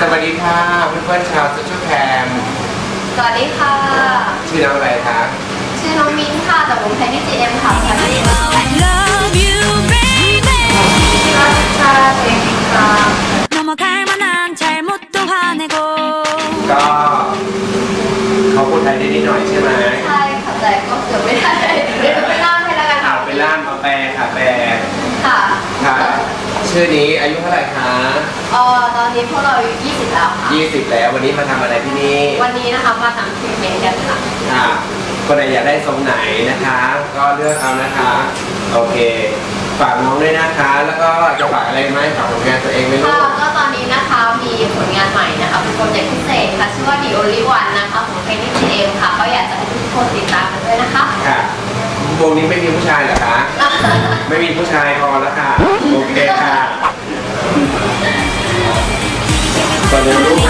สวัสดีค่ะเพื่อนๆชาวโซเชียแคมสวัสดีค่ะ ชื่อน้ออะไรคะ ชื่อน้องมิ้นค่ะแต่ผมแทนนี่จีเอ็มค่ะแทนนี่เขใช่ค่ะแต่ก็เกือบไม่ได้เป็นล่ามให้แล้วกันค่ะเป็นล่ามมาแปลค่ะแปล ชื่อนี้อายุเท่าไหร่คะเอ่อตอนนี้พวกเราอายุ20 แล้วค่ะ 20 แล้ววันนี้มาทำอะไรที่นี่วันนี้นะคะมาทำทรีทเมนต์กันค่ะ ค่ะคนไหนอยากได้ทรงไหนนะคะ ก็เลือกเอานะคะ โอเค ฝากน้องด้วยนะคะ แล้วก็จะฝากอะไรไหมฝากผลงานตัวเองไหมลูค่ะ กก็ตอนนี้นะคะมีผลงานใหม่นะคะเป็นโปรเจกต์พิเศษค่ะชื่อว่า The Only One นะคะของแพนนี่จีเอ็มค่ะ ก็อยากจะให้ทุกคนติดตามกันด้วยนะคะ ค่ะวงนี้ไม่มีผู้ชายเหรอคะ ไม่มีผู้ชายพอแล้วค่ะ โอเคค่ะก่อนเดี๋ยวลูกค่ะ